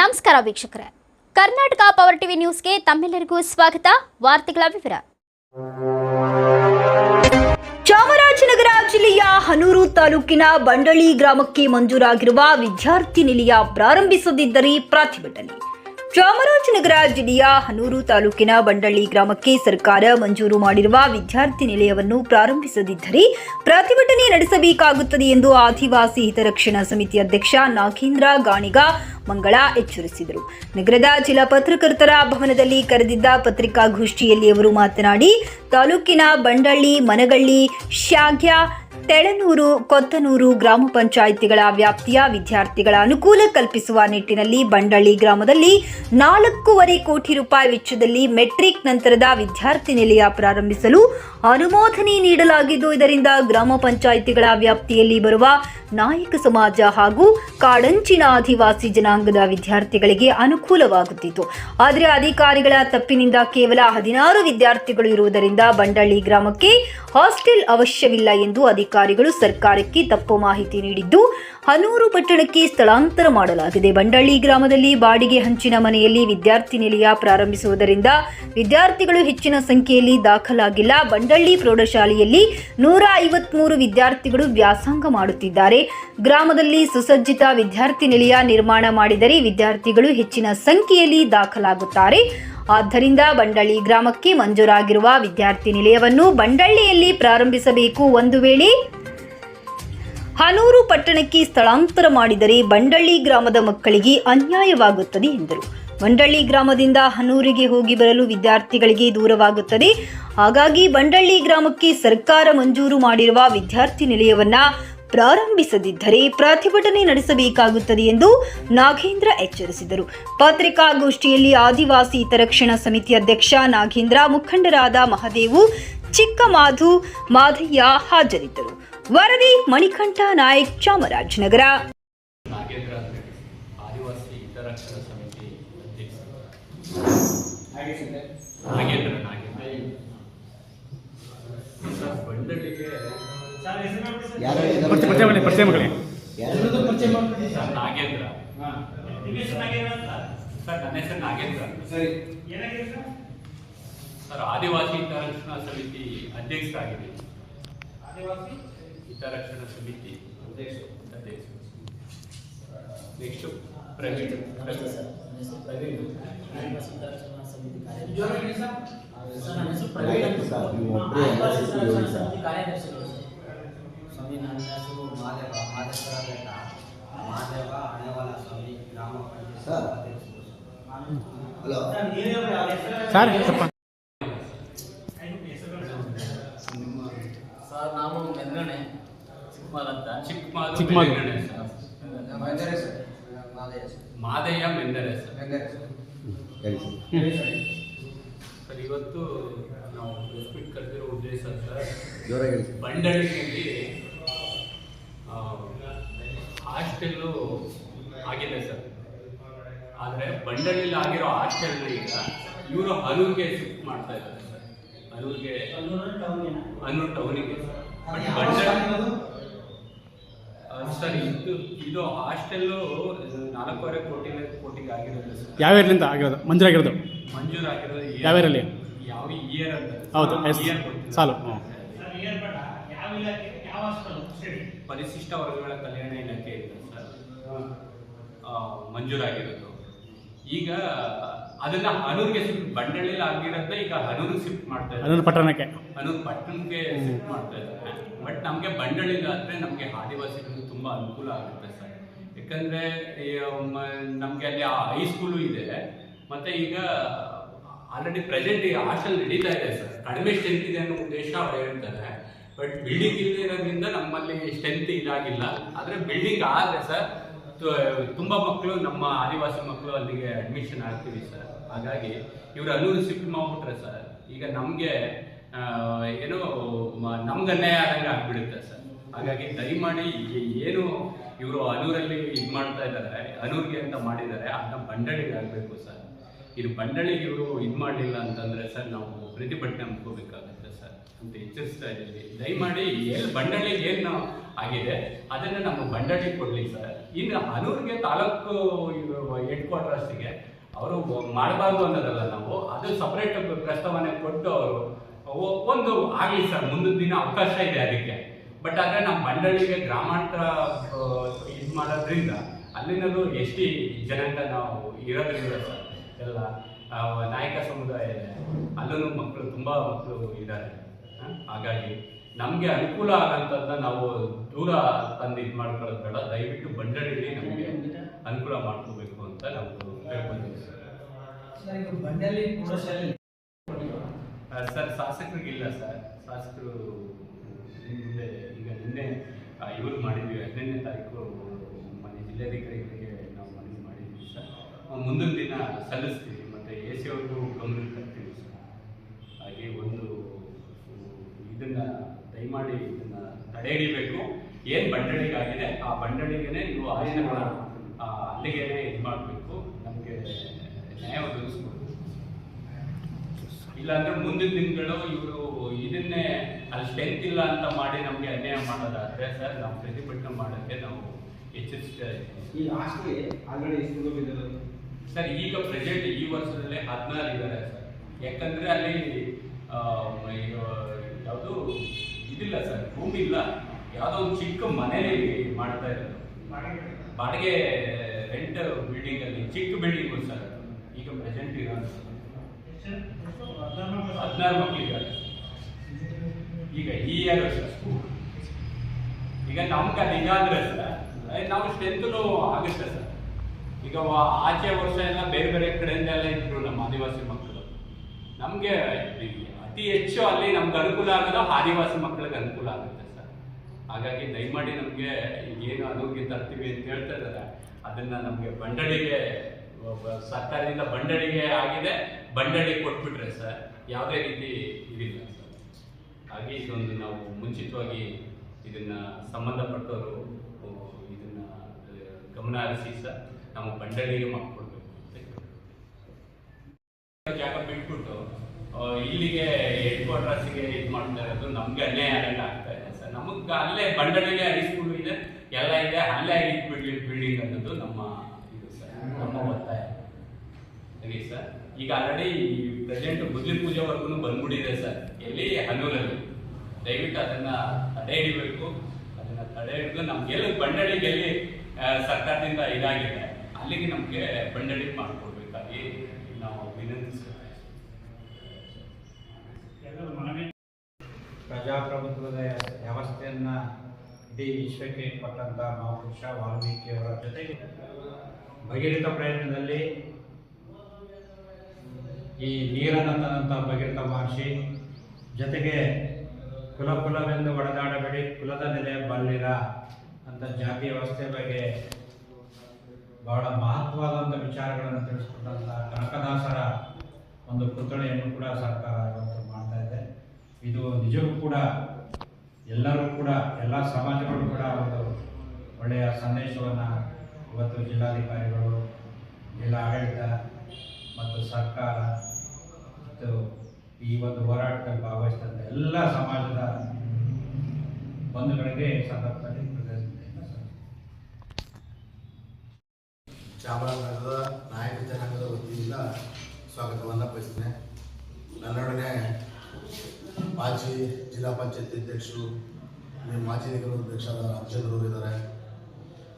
ನಮಸ್ಕಾರ ವೀಕ್ಷಕರೇ. Karnataka power TV ನ್ಯೂಸ್ಗೆ ತಮ್ಮೆಲ್ಲರಿಗೂ ಸ್ವಾಗತ. ವಾರ್ತೆಗಳ ವಿವರ. ಚಾಮರಾಜನಗರ ಜಿಲ್ಲೆಯ ಹನೂರು ತಾಲೂಕಿನ ಬಂಡಳಿ ಗ್ರಾಮಕ್ಕೆ ಮಂಜೂರಾಗಿರುವ ವಿದ್ಯಾರ್ಥಿ ನಿಲಯ ಪ್ರಾರಂಭಿಸದಿದ್ದರೆ ಪ್ರತಿಭಟನೆ. ಚಾಮರಾಜನಗರ ಜಿಲ್ಲೆಯ ಹನೂರು ತಾಲೂಕಿನ ಬಂಡಳ್ಳಿ ಗ್ರಾಮಕ್ಕೆ ಸರ್ಕಾರ ಮಂಜೂರು ಮಾಡಿರುವ ವಿದ್ಯಾರ್ಥಿ ನಿಲಯವನ್ನು ಪ್ರಾರಂಭಿಸದಿದ್ದರೆ ಪ್ರತಿಭಟನೆ ನಡೆಸಬೇಕಾಗುತ್ತದೆ ಎಂದು ಆದಿವಾಸಿ ಹಿತರಕ್ಷಣಾ ಸಮಿತಿ ಅಧ್ಯಕ್ಷ ನಾಗೇಂದ್ರ ಗಾಣಿಗ ಮಂಗಳ ಎಚ್ಚರಿಸಿದರು. ನಗರದ ಜಿಲ್ಲಾ ಪತ್ರಕರ್ತರ ಭವನದಲ್ಲಿ ಕರೆದಿದ್ದ ಪತ್ರಿಕಾಗೋಷ್ಠಿಯಲ್ಲಿ ಅವರು ಮಾತನಾಡಿ, ತಾಲೂಕಿನ ಬಂಡಳ್ಳಿ, ಮನಗಳ್ಳಿ ಶಾಗ್ಯ ತೆಳನೂರು, ಕೊತ್ತನೂರು ಗ್ರಾಮ ಪಂಚಾಯಿತಿಗಳ ವ್ಯಾಪ್ತಿಯ ವಿದ್ಯಾರ್ಥಿಗಳ ಅನುಕೂಲ ಕಲ್ಪಿಸುವ ನಿಟ್ಟಿನಲ್ಲಿ ಬಂಡಳ್ಳಿ ಗ್ರಾಮದಲ್ಲಿ ನಾಲ್ಕೂವರೆ ಕೋಟಿ ರೂಪಾಯಿ ವೆಚ್ಚದಲ್ಲಿ ಮೆಟ್ರಿಕ್ ನಂತರದ ವಿದ್ಯಾರ್ಥಿ ನಿಲಯ ಪ್ರಾರಂಭಿಸಲು ಅನುಮೋದನೆ ನೀಡಲಾಗಿದ್ದು, ಇದರಿಂದ ಗ್ರಾಮ ಪಂಚಾಯಿತಿಗಳ ವ್ಯಾಪ್ತಿಯಲ್ಲಿ ಬರುವ ನಾಯಕ ಸಮಾಜ ಹಾಗೂ ಕಾಡಂಚಿನ ಆದಿವಾಸಿ ಜನಾಂಗದ ವಿದ್ಯಾರ್ಥಿಗಳಿಗೆ ಅನುಕೂಲವಾಗುತ್ತಿತ್ತು. ಆದರೆ ಅಧಿಕಾರಿಗಳ ತಪ್ಪಿನಿಂದ ಕೇವಲ ಹದಿನಾರು ವಿದ್ಯಾರ್ಥಿಗಳು ಇರುವುದರಿಂದ ಬಂಡಳ್ಳಿ ಗ್ರಾಮಕ್ಕೆ ಹಾಸ್ಟೆಲ್ ಅವಶ್ಯವಿಲ್ಲ ಎಂದು ಅಧಿಕಾರಿಗಳು ಸರ್ಕಾರಕ್ಕೆ ತಪ್ಪು ಮಾಹಿತಿ ನೀಡಿದ್ದು, ಹನೂರು ಪಟ್ಟಣಕ್ಕೆ ಸ್ಥಳಾಂತರ ಮಾಡಲಾಗಿದೆ. ಬಂಡಳ್ಳಿ ಗ್ರಾಮದಲ್ಲಿ ಬಾಡಿಗೆ ಹಂಚಿನ ಮನೆಯಲ್ಲಿ ವಿದ್ಯಾರ್ಥಿ ನಿಲಯ ಪ್ರಾರಂಭಿಸುವುದರಿಂದ ವಿದ್ಯಾರ್ಥಿಗಳು ಹೆಚ್ಚಿನ ಸಂಖ್ಯೆಯಲ್ಲಿ ದಾಖಲಾಗಿಲ್ಲ. ಬಂಡಳ್ಳಿ ಪ್ರೌಢಶಾಲೆಯಲ್ಲಿ ನೂರ ಐವತ್ಮೂರು ವಿದ್ಯಾರ್ಥಿಗಳು ವ್ಯಾಸಂಗ ಮಾಡುತ್ತಿದ್ದಾರೆ. ಗ್ರಾಮದಲ್ಲಿ ಸುಸಜ್ಜಿತ ವಿದ್ಯಾರ್ಥಿ ನಿಲಯ ನಿರ್ಮಾಣ ಮಾಡಿದರೆ ವಿದ್ಯಾರ್ಥಿಗಳು ಹೆಚ್ಚಿನ ಸಂಖ್ಯೆಯಲ್ಲಿ ದಾಖಲಾಗುತ್ತಾರೆ. ಆದ್ದರಿಂದ ಬಂಡಳ್ಳಿ ಗ್ರಾಮಕ್ಕೆ ಮಂಜೂರಾಗಿರುವ ವಿದ್ಯಾರ್ಥಿ ನಿಲಯವನ್ನು ಬಂಡಳ್ಳಿಯಲ್ಲಿ ಪ್ರಾರಂಭಿಸಬೇಕು ಒಂದು ವೇಳೆ. ಹನೂರು ಪಟ್ಟಣಕ್ಕೆ ಸ್ಥಳಾಂತರ ಮಾಡಿದರೆ ಬಂಡಳ್ಳಿ ಗ್ರಾಮದ ಮಕ್ಕಳಿಗೆ ಅನ್ಯಾಯವಾಗುತ್ತದೆ ಎಂದರು. ಬಂಡಳ್ಳಿ ಗ್ರಾಮದಿಂದ ಹನೂರಿಗೆ ಹೋಗಿ ಬರಲು ವಿದ್ಯಾರ್ಥಿಗಳಿಗೆ ದೂರವಾಗುತ್ತದೆ. ಹಾಗಾಗಿ ಬಂಡಳ್ಳಿ ಗ್ರಾಮಕ್ಕೆ ಸರ್ಕಾರ ಮಂಜೂರು ಮಾಡಿರುವ ವಿದ್ಯಾರ್ಥಿ ನಿಲಯವನ್ನ ಪ್ರಾರಂಭಿಸದಿದ್ದರೆ ಪ್ರತಿಭಟನೆ ನಡೆಸಬೇಕಾಗುತ್ತದೆ ಎಂದು ನಾಗೇಂದ್ರ ಎಚ್ಚರಿಸಿದರು. ಪತ್ರಿಕಾಗೋಷ್ಠಿಯಲ್ಲಿ ಆದಿವಾಸಿ ಹಿತರಕ್ಷಣಾ ಸಮಿತಿ ಅಧ್ಯಕ್ಷ ನಾಗೇಂದ್ರ ಮುಖಂಡರಾದ ಮಹದೇವು ಚಿಕ್ಕಮಾಧು ಮಾಧಯ್ಯ ಹಾಜರಿದ್ದರು. ವರದಿ ಮಣಿಕಂಠ ನಾಯಕ್ ಚಾಮರಾಜನಗರ. ನಾಗೇಂದ್ರ ಪರಿಚಯ ಪರಿಚಯ ಮಾಡಿ ಪರಿಚಯ ಮಾಡಿ. ಸರ್ ನಾಗೇಂದ್ರ. ಸರ್ ನನ್ನ ಹೆಸರು ನಾಗೇಂದ್ರ. ಸರ್. ಆದಿವಾಸಿ ಹಿತರಕ್ಷಣಾ ಸಮಿತಿ ಅಧ್ಯಕ್ಷರಾಗಿದ್ದೀನಿ ಹಿತರಕ್ಷಣಾ ಸಮಿತಿ ಅಧ್ಯಕ್ಷ ನೆಕ್ಸ್ಟ್ ಪ್ರವೀಣ್. ಪ್ರವೀಣ್. ಸ್ವಾಮಿ ನನ್ನ ಹೆಸರು ಮಾದೇವ ಮಾದೇಶ್ವರ ಬೆಟ್ಟ ಮಾದೇವ ಹಣೆವಾಲ ಸ್ವಾಮಿ ಗ್ರಾಮ ಸರ್. ಹಲೋ ಸರ್ ಸರ್ ನಾವು ಮೆಂಗಣೆ ಚಿಕ್ಕಮಾಲ್ ಅಂತ ಚಿಕ್ಕಮಾಲ್ ಚಿಕ್ಕಮಾಲ್ ಸರ್. ಮಾದಯ್ಯ ಮೆಂದರೆ ಸರ್ ಸರ್ ಸರ್ ಇವತ್ತು ನಾವು ಪ್ರೆಸ್ ಮೀಟ್ ಕರೆದಿರೋ ಉದ್ದೇಶ ಸರ್ ಬಂಡಳಿನಲ್ಲಿ ಹಾಸ್ಟೆಲ್ಲು ಆಗಿದೆ ಸರ್. ಆದರೆ ಬಂಡಳಿಲಿ ಆಗಿರೋ ಹಾಸ್ಟೆಲ್ನ ಈಗ ಇವರು ಹನೂರ್ಗೆ ಶಿಫ್ಟ್ ಮಾಡ್ತಾ ಇದ್ದಾರೆ ಸರ್. ಹನೂರ್ಗೆ ಹನೂರ್ ಟೌನಿಗೆ ಸರ್. ಇದು ಇದು ಹಾಸ್ಟೆಲ್ಲು ನಾಲ್ಕೂವರೆ ಕೋಟಿ ಕೋಟಿಗೆ ಆಗಿರೋದು ಸರ್. ಯಾವ ಏರ್ಲಿಂದ ಆಗಿರೋದು? ಮಂಜೂರಾಗಿರೋದು ಮಂಜೂರಾಗಿರೋದು ಯಾವ? ಯಾವ ಇಯರ್ ಅಂತ. ಹೌದು, ಎಸ್. Year ಗೊತ್ತಿಲ್ಲ. ಪರಿಶಿಷ್ಟ ವರ್ಗಗಳ ಕಲ್ಯಾಣ ಇಲಾಖೆ ಇದೆ ಸರ್. ಆ, ಮಂಜೂರಾಗಿರೋದು. ಈಗ ಅದನ್ನ ಹನೂರ್ಗೆ ಶಿಫ್ಟ್ ಬಂಡಳಿಲಿ ಆಗಿರೋದನ್ನ ಈಗ ಹನೂರಿಗೆ ಶಿಫ್ಟ್ ಮಾಡ್ತಾ ಇದ್ದಾರೆ. ಹನೂರು ಪಟ್ಟಣಕ್ಕೆ. ಹನೂರು ಪಟ್ಟಣಕ್ಕೆ ಶಿಫ್ಟ್ ಮಾಡ್ತಾ ಇದ್ದಾರೆ. ಬಟ್ ನಮಗೆ ಬಂಡಳಿಲಾದ್ರೆ ನಮಗೆ ಆದಿವಾಸಿಗಳಿಗೆ ತುಂಬ ಅನುಕೂಲ ಆಗುತ್ತೆ ಸರ್. ಯಾಕಂದ್ರೆ ನಮಗೆ ಅಲ್ಲಿ ಆ ಹೈಸ್ಕೂಲು ಇದೆ. ಮತ್ತೆ ಈಗ ಆಲ್ರೆಡಿ ಪ್ರೆಸೆಂಟ್ ಈ ಹಾಸ್ಟೆಲ್ ನಡೀತಾ ಇದೆ ಸರ್. ಕಡಿಮೆ ಸ್ಟ್ರೆಂತ್ ಇದೆ ಅನ್ನೋ ಉದ್ದೇಶ ಅವ್ರು ಹೇಳ್ತಾರೆ. ಬಟ್ ಬಿಲ್ಡಿಂಗ್ ಇಲ್ಲದಿರೋದ್ರಿಂದ ನಮ್ಮಲ್ಲಿ ಸ್ಟ್ರೆಂತ್ ಇದಾಗಿಲ್ಲ. ಆದರೆ ಬಿಲ್ಡಿಂಗ್ ಆದರೆ ಸರ್ ತುಂಬ ಮಕ್ಕಳು ನಮ್ಮ ಆದಿವಾಸಿ ಮಕ್ಕಳು ಅಲ್ಲಿಗೆ ಅಡ್ಮಿಷನ್ ಆಗ್ತೀವಿ ಸರ್ ಹಾಗಾಗಿ ಇವರು ಅಲ್ಲೂರು ಶಿಫ್ಟ್ ಮಾಡ್ಬಿಟ್ರೆ ಸರ್ ಈಗ ನಮಗೆ ಏನೋ ನಮ್ಗೆ ಅನ್ಯಾಯ ಆದಂಗೆ ಆಗ್ಬಿಡುತ್ತೆ ಸರ್ ಹಾಗಾಗಿ ದಯಮಾಡಿ ಏನು ಇವರು ಅನೂರಲ್ಲಿ ಇದು ಮಾಡ್ತಾ ಇದ್ದಾರೆ ಅನೂರ್ಗೆ ಅಂತ ಮಾಡಿದ್ದಾರೆ ಅದನ್ನ ಬಂಡಳಿಗೆ ಆಗಬೇಕು ಸರ್ ಇದು ಬಂಡಳಿಗೆ ಇವರು ಇದು ಮಾಡಲಿಲ್ಲ ಅಂತಂದರೆ ಸರ್ ನಾವು ಪ್ರತಿಭಟನೆ ಹಮ್ಮಿಕೋಬೇಕಾಗುತ್ತೆ ಸರ್ ಅಂತ ಎಚ್ಚರಿಸ್ತಾ ಇದ್ದೀವಿ. ದಯಮಾಡಿ ಎಲ್ಲಿ ಬಂಡಳಿಗೆ ಏನು ಆಗಿದೆ. ಅದನ್ನು ನಮ್ಮ ಬಂಡಳಿ ಕೊಡಲಿ ಸರ್. ಇನ್ನು ಹನೂರಿಗೆ ತಾಲೂಕು ಹೆಡ್ ಕ್ವಾರ್ಟರ್ಸಿಗೆ ಅವರು ಮಾಡಬಾರ್ದು ಅನ್ನೋದಲ್ಲ ನಾವು. ಅದು ಸಪ್ರೇಟ್ ಪ್ರಸ್ತಾವನೆ ಕೊಟ್ಟು ಅವರು ಒಂದು ಆಗಲಿ ಸರ್, ಮುಂದಿನ ದಿನ ಅವಕಾಶ ಇದೆ ಅದಕ್ಕೆ. ಬಟ್ ಆದರೆ ನಮ್ಮ ಮಂಡಳಿಗೆ ಗ್ರಾಮಾಂತರ ಇದು ಮಾಡೋದ್ರಿಂದ ಅಲ್ಲಿನಲ್ಲೂ ಎಷ್ಟು ಜನಾಂಗ ನಾವು ಇರೋದ್ರಿಂದ ಸರ್, ಎಲ್ಲ ನಾಯಕ ಸಮುದಾಯ ಇದೆ. ಅಲ್ಲೂ ಮಕ್ಕಳು ತುಂಬ ಮಕ್ಕಳು ಇದ್ದಾರೆ. ಹಾಗಾಗಿ ನಮಗೆ ಅನುಕೂಲ ಆಗಂಥದ್ದನ್ನ ನಾವು ದೂರ ತಂದು ಇದು ಮಾಡ್ಕೊಳ್ಳೋದು ಬೇಡ. ದಯವಿಟ್ಟು ಬಂಡಳಿಲಿ ನಮಗೆ ಅನುಕೂಲ ಮಾಡ್ಕೋಬೇಕು ಅಂತ ನಾವು ಕೇಳ್ಕೊಂತೀವಿ ಸರ್. ಸರ್ ಶಾಸಕರಿಗೆ ಇಲ್ಲ. ಪುರಸಭೆ ಆ, ಸರ್ ಶಾಸಕರಿಗಿಲ್ಲ ಸರ್. ಶಾಸಕರು ಮುಂದೆ ಈಗ ನಿನ್ನೆ ಇವರು ಮಾಡಿದ್ವಿ. ಹದಿನೈದನೇ ತಾರೀಕು ಮನೆ ಜಿಲ್ಲಾಧಿಕಾರಿಗಳಿಗೆ ನಾವು ಮನವಿ ಮಾಡಿದ್ವಿ ಸರ್. ಮುಂದಿನ ದಿನ ಸಲ್ಲಿಸ್ತೀವಿ. ಮತ್ತು ಎ ಸಿ ಅವ್ರಿಗೂ ಗಮನಕ್ಕೆ ತರ್ತೀವಿ ಸರ್ ಹಾಗೆ ಒಂದು ಇದನ್ನ ದಯಮಾಡಿ ಇದನ್ನ ತಡೆ ಹಿಡಿಬೇಕು ಏನು ಬಂಡಳಿಗಾಗಿದೆ? ಆ ಬಂಡಳಿಗೆ ನೀವು ಆಯುಧಗಳ ಅಲ್ಲಿಗೆ ಇದು ಮಾಡಬೇಕು. ನಮಗೆ ನ್ಯಾಯ ಒದಗಿಸ್ಬೇಕು ಇಲ್ಲಾಂದ್ರೆ ಮುಂದಿನ ದಿನಗಳು ಇವರು ಇದನ್ನೇ ಅಲ್ಲಿ ಸ್ಟ್ರೆಂತ್ ಇಲ್ಲ ಅಂತ ಮಾಡಿ ನಮಗೆ ಅನ್ಯಾಯ ಮಾಡೋದಾದ್ರೆ ಸರ್ ನಾವು ಪ್ರತಿಭಟನೆ ಮಾಡೋಕ್ಕೆ ನಾವು ಎಚ್ಚರಿಸ್ತಾ ಇದ್ದೀವಿ. ಈ ಲಾಸ್ಟ್ಗೆ ಆಲ್ರೆಡಿ ಎಷ್ಟು ಹೋಗಿದ್ದಾರೆ ಸರ್ ಈಗ ಪ್ರೆಸೆಂಟ್ ಈ ವರ್ಷದಲ್ಲಿ ಹದಿನಾರು ಇದ್ದಾರೆ ಸರ್. ಯಾಕಂದ್ರೆ ಅಲ್ಲಿ ಯಾವುದು ಇದಿಲ್ಲ ಸರ್, ಭೂಮಿ ಇಲ್ಲ. ಯಾವುದೋ ಒಂದು ಚಿಕ್ಕ ಮನೇಲಿ ಮಾಡ್ತಾ ಇರೋದು. ಬಾಡಿಗೆ ರೆಂಟ್ ಬಿಲ್ಡಿಂಗ್ ಅಲ್ಲಿ, ಚಿಕ್ಕ ಬಿಲ್ಡಿಂಗ್ ಸರ್. ಈಗ ಪ್ರೆಸೆಂಟ್ ಇರೋದು ಹದಿನಾರು ಮಕ್ಕಳಿದ್ದಾರೆ ಈಗ ಈ ಇಯರ್ ಸರ್ ಈಗ ನಮ್ಗೆ ಅದು ಇದಾದ್ರೆ ಸರ್ ನಾವು ಸ್ಟ್ರೆಂತ್ನು ಆಗುತ್ತೆ ಸರ್. ಈಗ ಆಚೆ ವರ್ಷ ಎಲ್ಲ ಬೇರೆ ಬೇರೆ ಕಡೆಯಿಂದ ಎಲ್ಲ ಇದ್ರು ನಮ್ಮ ಆದಿವಾಸಿ ಮಕ್ಕಳು. ನಮಗೆ ಅತಿ ಹೆಚ್ಚು ಅಲ್ಲಿ ನಮ್ಗೆ ಅನುಕೂಲ ಆಗೋದು ಆದಿವಾಸಿ ಮಕ್ಕಳಿಗೆ ಅನುಕೂಲ ಆಗುತ್ತೆ ಸರ್. ಹಾಗಾಗಿ ದಯಮಾಡಿ ನಮಗೆ ಏನು ಅನುಗ್ಯ ತರ್ತೀವಿ ಅಂತ ಹೇಳ್ತಾ ಇದ್ದಾರೆ. ಅದನ್ನ ನಮಗೆ ಬಂಡಳಿಗೆ ಸರ್ಕಾರದಿಂದ ಬಂಡಳಿಗೆ ಆಗಿದೆ ಬಂಡಳಿಗೆ ಕೊಟ್ಬಿಟ್ರೆ ಸರ್, ಯಾವುದೇ ರೀತಿ ಇದಿಲ್ಲ ಸರ್. ಹಾಗೆ ಇದೊಂದು ನಾವು ಮುಂಚಿತವಾಗಿ ಇದನ್ನ ಸಂಬಂಧಪಟ್ಟವರು ಇದನ್ನು ಗಮನ ಹರಿಸಿ ಸರ್ ನಮ್ಮ ಬಂಡಳಿಗೆ ಮಾಡಿಕೊಡ್ಬೇಕು. ಜಾಗ ಬಿಟ್ಬಿಟ್ಟು ಇಲ್ಲಿಗೆ ಹೆಡ್ ಕ್ವಾರ್ಟರ್ಸ್ಗೆ ಇದು ಮಾಡ್ತಾ ಇರೋದು ನಮ್ಗೆ ಅಲ್ಲೇ ಆದಂಗೆ ಆಗ್ತಾ ಇದೆ. ಸರ್ ನಮಗೆ ಅಲ್ಲೇ ಬಂಡಳಿಲಿ ಹೈ ಸ್ಕೂಲ್ ಇದೆ, ಎಲ್ಲ ಇದೆ. ಅಲ್ಲೇ ಇದು ಬಿಲ್ಡಿಂಗ್ ಬಿಲ್ಡಿಂಗ್ ಅನ್ನೋದು ನಮ್ಮ ಇದು ಸರ್ ನಮ್ಮ ಒತ್ತಾಯ. ಸರಿ ಸರ್ ಈಗ ಆಲ್ರೆಡಿ ಪ್ರೆಸೆಂಟ್ ಬುದ್ಧಿ ಪೂಜೆವರೆಗೂ ಬಂದ್ಬಿಟ್ಟಿದೆ ಸರ್ ಎಲ್ಲಿ? ಹನೂರಲ್ಲಿ ದಯವಿಟ್ಟು ಅದನ್ನ ತಡೆ ಹಿಡಿಬೇಕು ಅದನ್ನ ತಡೆ ಹಿಡಿದು ನಮ್ಗೆ ಎಲ್ಲಿ? ಬಂಡಳಿಗೆ ಎಲ್ಲಿ ಸರ್ಕಾರದಿಂದ ಇದಾಗಿದೆ, ಅಲ್ಲಿಗೆ ನಮಗೆ ಬಂಡಳಿ ಮಾಡಿಕೊಡ್ಬೇಕಾಗಿ ನಾವು ವಿನಂತಿಸ್ತೀವಿ ಪ್ರಜಾಪ್ರಭುತ್ವದ ವ್ಯವಸ್ಥೆಯನ್ನು ಇಡೀ ವಿಶ್ವಕ್ಕೆ ಕೊಟ್ಟಂತ ಮಹಾಪುರುಷ ವಾಲ್ಮೀಕಿಯವರ ಜೊತೆಗೆ ಭಗೀರಥ ಪ್ರಯತ್ನದಲ್ಲಿ ಈ ನೀರನ್ನು ತಂದಂಥ ಭಗೀರಥ ಮಹರ್ಷಿ ಜೊತೆಗೆ ಕುಲ ಕುಲವೆಂದು ಒಡೆದಾಡಬೇಡಿ, ಕುಲದ ನೆಲೆ ಬಲ್ಲಿರ ಅಂತ ಜಾತಿ ವ್ಯವಸ್ಥೆ ಬಗ್ಗೆ ಬಹಳ ಮಹತ್ವವಾದಂಥ ವಿಚಾರಗಳನ್ನು ತಿಳಿಸ್ಕೊಟ್ಟಂಥ ಕನಕದಾಸರ ಒಂದು ಪುತ್ಥಳಿಯನ್ನು ಕೂಡ ಸರ್ಕಾರ ಇದು ನಿಜಕ್ಕೂ ಕೂಡ ಎಲ್ಲರೂ ಕೂಡ, ಎಲ್ಲ ಸಮಾಜಗಳು ಕೂಡ ಒಂದು ಒಳ್ಳೆಯ ಸಂದೇಶವನ್ನು ಇವತ್ತು ಜಿಲ್ಲಾಧಿಕಾರಿಗಳು, ಜಿಲ್ಲಾ ಆಡಳಿತ ಮತ್ತು ಸರ್ಕಾರ ಮತ್ತು ಈ ಒಂದು ಹೋರಾಟದಲ್ಲಿ ಭಾಗವಹಿಸಿದಂಥ ಎಲ್ಲ ಸಮಾಜದ ಬಂಧುಗಳಿಗೆ ಸಂದರ್ಭದಲ್ಲಿ. ಚಾಮರಾಜನಗರದ ನಾಯಕ ಜನಾಂಗದ ವತಿಯಿಂದ ಸ್ವಾಗತವನ್ನು ಬಯಸ್ತೇನೆ ನನ್ನೊಡನೆ ಮಾಜಿ ಜಿಲ್ಲಾ ಪಂಚಾಯತ್ ಅಧ್ಯಕ್ಷರು ಮಾಜಿ ನಗರ ಅಧ್ಯಕ್ಷರಾದ ರಾಮಚಂದ್ರ ಅವರು ಇದ್ದಾರೆ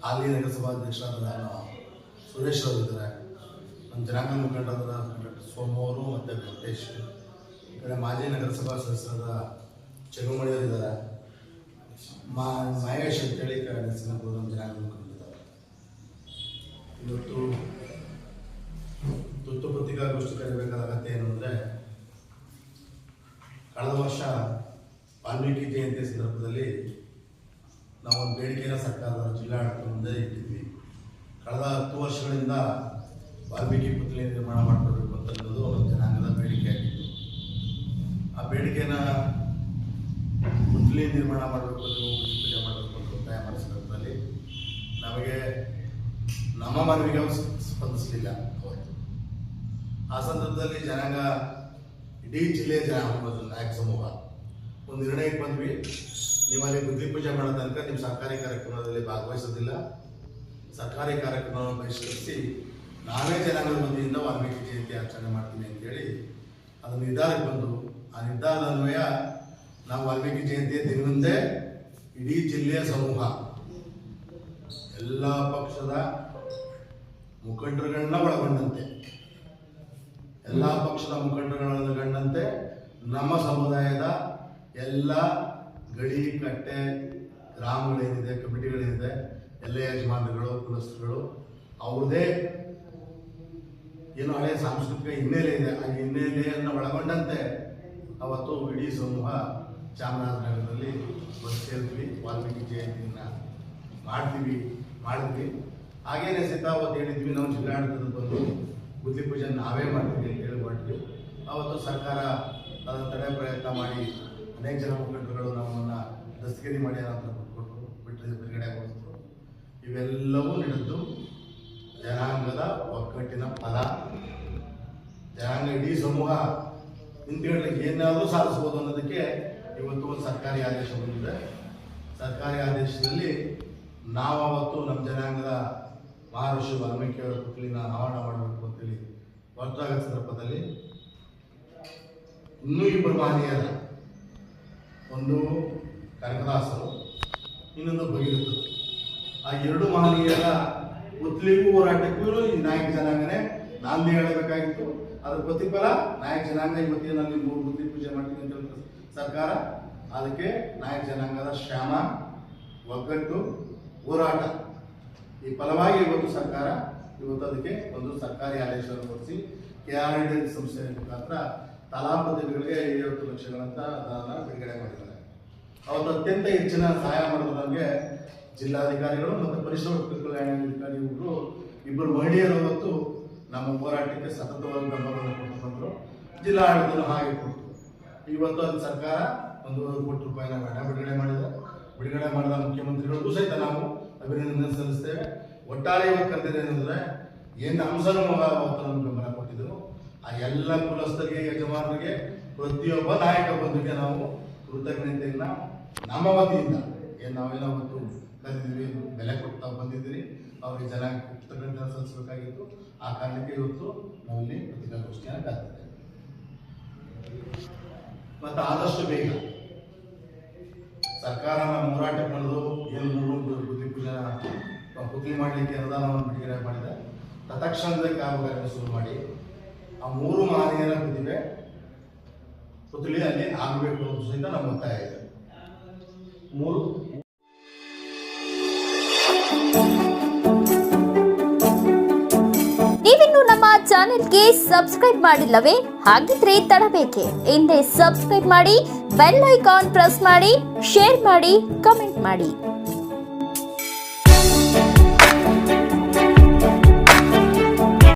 ಹಾಲಿ ನಗರಸಭಾ ಅಧ್ಯಕ್ಷರಾದ ಸುರೇಶ್ ಅವರು ಇದ್ದಾರೆ ನಮ್ಮ ಜನಾಂಗ ಮುಖಂಡರಾದ ಸೋಮು ಅವರು ಮತ್ತು ವೆಂಕಟೇಶ್ ಈ ಮಾಜಿ ನಗರಸಭಾ ಸದಸ್ಯರಾದ ಅವರು ಇದ್ದಾರೆ ಮಾ ಮಹೇಶ್ ಅಂತೇಳಿ ಈ ಕಡೆ ಹೆಸರಿನ ನಮ್ಮ ಜನಾಂಗ ಮುಖಂಡರಿದ್ದಾರೆ ಇವತ್ತು ತುರ್ತು ಪತ್ರಿಕಾಗೋಷ್ಠಿ ಕರೆಯಬೇಕಾದ ಅಗತ್ಯ ಏನು ಅಂದರೆ ಕಳೆದ ವರ್ಷ ವಾಲ್ಮೀಕಿ ಜಯಂತಿ ಸಂದರ್ಭದಲ್ಲಿ ನಾವು ಒಂದು ಬೇಡಿಕೆಯನ್ನು ಸರ್ಕಾರದ ಜಿಲ್ಲಾಡಳಿತ ಮುಂದೆ ಇಟ್ಟಿದ್ವಿ. ಕಳೆದ ಹತ್ತು ವರ್ಷಗಳಿಂದ ವಾಲ್ಮೀಕಿ ಪುತ್ಲಿ ನಿರ್ಮಾಣ ಮಾಡಿಕೊಡ್ಬೇಕು ಅಂತನ್ನೋದು ಒಂದು ಜನಾಂಗದ ಬೇಡಿಕೆ ಆಗಿತ್ತು. ಆ ಬೇಡಿಕೆನ ಪುತ್ಲಿ ನಿರ್ಮಾಣ ಮಾಡಬೇಕು ಪೂಜೆ ಮಾಡಬೇಕು ಅಂತ ಒತ್ತಾಯ ಮಾಡಿದ ಸಂದರ್ಭದಲ್ಲಿ ನಮಗೆ ನಮ್ಮ ಮನವಿಗೆ ಸ್ಪಂದಿಸಲಿಲ್ಲ. ಆ ಸಂದರ್ಭದಲ್ಲಿ ಜನಾಂಗ ಇಡೀ ಜಿಲ್ಲೆ ಜನ ಸಮೂಹ. ಒಂದು ನಿರ್ಣಯಕ್ಕೆ ಬಂದ್ವಿ. ನೀವು ಅಲ್ಲಿ ಬುದ್ಧಿ ಪೂಜೆ ಮಾಡೋ ತನಕ ನಿಮ್ಮ ಸರ್ಕಾರಿ ಕಾರ್ಯಕ್ರಮದಲ್ಲಿ ಭಾಗವಹಿಸೋದಿಲ್ಲ. ಸರ್ಕಾರಿ ಕಾರ್ಯಕ್ರಮವನ್ನು ಬಹಿಷ್ಕರಿಸಿ ನಾವೇ ಜನಾಂಗದ ಮಂದಿಯಿಂದ ವಾಲ್ಮೀಕಿ ಜಯಂತಿ ಆಚರಣೆ ಮಾಡ್ತೀನಿ ಅಂತೇಳಿ ಅದು ನಿರ್ಧಾರಕ್ಕೆ ಬಂದು, ಆ ನಿರ್ಧಾರದ ಅನ್ವಯ ನಾವು ವಾಲ್ಮೀಕಿ ಜಯಂತಿಯ ದಿನದಂದೇ ಇಡೀ ಜಿಲ್ಲೆಯ ಸಮೂಹ, ಎಲ್ಲ ಪಕ್ಷದ ಮುಖಂಡರುಗಳನ್ನ ಒಳಗೊಂಡಂತೆ. ಎಲ್ಲ ಪಕ್ಷದ ಮುಖಂಡರುಗಳನ್ನು ಕಂಡಂತೆ ನಮ್ಮ ಸಮುದಾಯದ ಎಲ್ಲ ಗಡಿ, ಕಟ್ಟೆ, ಗ್ರಾಮಗಳೇನಿದೆ, ಕಮಿಟಿಗಳೇನಿದೆ, ಎಲ್ಲ ಯಜಮಾನರುಗಳು, ಕುಲಸ್ಥರುಗಳು ಅವ್ರದೇ ಏನು ಹಳೆಯ ಸಾಂಸ್ಕೃತಿಕ ಹಿನ್ನೆಲೆ ಇದೆ. ಆ ಹಿನ್ನೆಲೆಯನ್ನು ಒಳಗೊಂಡಂತೆ ಅವತ್ತು ಇಡೀ ಸಮೂಹ ಚಾಮರಾಜನಗರದಲ್ಲಿ ಸೇರ್ತೀವಿ, ವಾಲ್ಮೀಕಿ ಜಯಂತಿಯನ್ನು ಮಾಡ್ತೀವಿ, ಮಾಡಿದ್ವಿ. ಹಾಗೇನೆ ಸೀತಾ, ಅವತ್ತು ಹೇಳಿದ್ವಿ, ನಾವು ಜಿಲ್ಲಾಡಳಿತದ ಬಂದು ಬುದ್ಧಿ ಪೂಜೆ ನಾವೇ ಮಾಡ್ತೀವಿ ಅಂತ ಹೇಳಿ ಆವತ್ತು ಅವತ್ತು ಸರ್ಕಾರ ತಡೆ ಪ್ರಯತ್ನ ಮಾಡಿ ಅನೇಕ ಜನ ಮುಖಂಡರುಗಳು ನಮ್ಮನ್ನು ದಸ್ತಗಿರಿ ಮಾಡಿ ನಂತರ ಬಿಟ್ಟರೆ ಬಿಡುಗಡೆ ಬಿಡುಗಡೆಗೊಳಿಸಿದ್ರು ಇವೆಲ್ಲವೂ ನಡೆದು ಜನಾಂಗದ ಒಗ್ಗಟ್ಟಿನ ಫಲ, ಜನಾಂಗ ಇಡೀ ಸಮೂಹ ನಿಂತ್ಕೊಳ್ಳಿಕ್ಕೆ ಏನಾದರೂ ಸಾಧಿಸ್ಬೋದು ಅನ್ನೋದಕ್ಕೆ ಇವತ್ತು ಒಂದು ಸರ್ಕಾರಿ ಆದೇಶ ಬಂದಿದೆ. ಸರ್ಕಾರಿ ಆದೇಶದಲ್ಲಿ ನಾವು ಅವತ್ತು ನಮ್ಮ ಜನಾಂಗದ ಮಹರ್ಷಿ ವಾಲ್ಮೀಕಿ ಅವರ ಪುತ್ಲಿನ ಹವಣ ಮಾಡಬೇಕು ಅಂತೇಳಿ ಹೊರತಾಗ ಸಂದರ್ಭದಲ್ಲಿ ಇನ್ನೂ ಇಬ್ಬರು ಮಹನೀಯರ ಒಂದು ಕನಕದಾಸರು, ಇನ್ನೊಂದು ಭಗೀರಥರು. ಆ ಎರಡು ಮಹನೀಯರ ಪುತ್ಲಿಗೂ ಹೋರಾಟಕ್ಕೂ ಈ ನಾಯಕ ಜನಾಂಗನೇ. ನಾಂದಿ ಹೇಳಬೇಕಾಗಿತ್ತು. ಅದ್ರ ಪ್ರತಿಫಲ ನಾಯಕ ಜನಾಂಗ ಇವತ್ತಿನ ನಲ್ಲಿ ಮೂರು ಬುದ್ಧಿ ಪೂಜೆ ಮಾಡ್ತೀನಿ ಅಂತ ಸರ್ಕಾರ. ಅದಕ್ಕೆ ನಾಯಕ ಜನಾಂಗದ ಶ್ಯಾಮ, ಒಗ್ಗಟ್ಟು, ಹೋರಾಟ. ಈ ಫಲವಾಗಿ ಇವತ್ತು ಸರ್ಕಾರ, ಇವತ್ತು ಅದಕ್ಕೆ ಒಂದು ಸರ್ಕಾರಿ ಆದೇಶವನ್ನು ಹೊರಡಿಸಿ ಕೆ ಆರ್ ಡಿ ಸಂಸ್ಥೆಯ ಮುಖಾಂತರ ತಲಾ ಪ್ರತಿಭೆಗಳಿಗೆ ಐವತ್ತು ಲಕ್ಷಗಳಂತ ದಾನ ಬಿಡುಗಡೆ ಮಾಡಿದ್ದಾರೆ. ಅವತ್ತು ಅತ್ಯಂತ ಹೆಚ್ಚಿನ ಸಹಾಯ ಮಾಡಿದ ನಮಗೆ ಜಿಲ್ಲಾಧಿಕಾರಿಗಳು ಮತ್ತು ಪರಿಸರ ಕಲ್ಯಾಣ ಅಧಿಕಾರಿ ಇಬ್ಬರು ಮಹಿಳೆಯರು ಅವತ್ತು ನಮ್ಮ ಹೋರಾಟಕ್ಕೆ ಸತತವಾಗಿ ಬೆಂಬಲವನ್ನು ಕೊಟ್ಟು ಬಂದರು. ಜಿಲ್ಲಾಡಳಿತ ಹಾಗೆ ಕೊಟ್ಟು ಇವತ್ತು ಅದು ಸರ್ಕಾರ ಒಂದೂವರೆ ಕೋಟಿ ರೂಪಾಯಿನ ಹಣ ಬಿಡುಗಡೆ ಮಾಡಿದೆ. ಬಿಡುಗಡೆ ಮಾಡಿದ ಮುಖ್ಯಮಂತ್ರಿಗಳಿಗೂ ಸಹಿತ ನಾವು ಅಭಿನಂದನೆ ಸಲ್ಲಿಸ್ತೇವೆ ಒಟ್ಟಾರೆ ಇವತ್ತು ಏನಂದ್ರೆ ಏನು ಅಂಶನೂ ಅವತ್ತು ನಮ್ಗೆ ಕೊಟ್ಟಿದ್ರು ಆ ಎಲ್ಲ ಕುಲಸ್ಥರಿಗೆ ಯಜಮಾನರಿಗೆ ಪ್ರತಿಯೊಬ್ಬ ನಾಯಕ ಬಂಧುಗೆ ನಾವು ಕೃತಜ್ಞತೆಯನ್ನ ನಮ್ಮ ವತಿಯಿಂದ ಏನು ನಾವೇನೋ ಒಂದು ಕರೆದಿದ್ವಿ ಬೆಲೆ ಕೊಡ್ತಾ ಬಂದಿದ್ದೀರಿ ಅವರಿಗೆ ಜನ ಕೃತಜ್ಞತೆ ಸಲ್ಲಿಸಬೇಕಾಗಿತ್ತು ಆ ಕಾರಣಕ್ಕೆ ಇವತ್ತು ನಾವಿಲ್ಲಿ ಪತ್ರಿಕಾಗೋಷ್ಠಿಯನ್ನು ಕರೆದಿದ್ದೇವೆ ಮತ್ತು ಆದಷ್ಟು ಬೇಗ ಸರ್ಕಾರ ನಮ್ಮ ಹೋರಾಟ ಮಾಡೋದು ಏನು ಬುದ್ಧಿ ಪೂಜೆ ಪುತ್ಲಿ ಮಾಡಲಿಕ್ಕೆ ಅನುದಾನವನ್ನು ಬಿಡುಗಡೆ ಮಾಡಿದೆ ತತ್ಕ್ಷಣದ ಕಾಮಗಾರಿಯನ್ನು ಶುರು ಮಾಡಿ. ಆ ಮೂರು ಮಹನೀಯರ ಪ್ರತಿಭೆ ಪುತ್ಲಿ ಅಲ್ಲಿ ಆಗಬೇಕು ಅಂತ ಸಹಿತ ನಮ್ಮ ಒತ್ತಾಯ ಇದೆ. ಮೂರು ನೀವಿನ್ನು ನಮ್ಮ ಚಾನೆಲ್ಗೆ ಸಬ್ಸ್ಕ್ರೈಬ್ ಮಾಡಿಲ್ಲವೇ? ಹಾಗಿದ್ರೆ ತಡಬೇಕೆ. ಹಿಂದೆ ಸಬ್ಸ್ಕ್ರೈಬ್ ಮಾಡಿ, ಬೆಲ್ ಐಕಾನ್ ಪ್ರೆಸ್ ಮಾಡಿ, ಶೇರ್ ಮಾಡಿ, ಕಮೆಂಟ್ ಮಾಡಿ.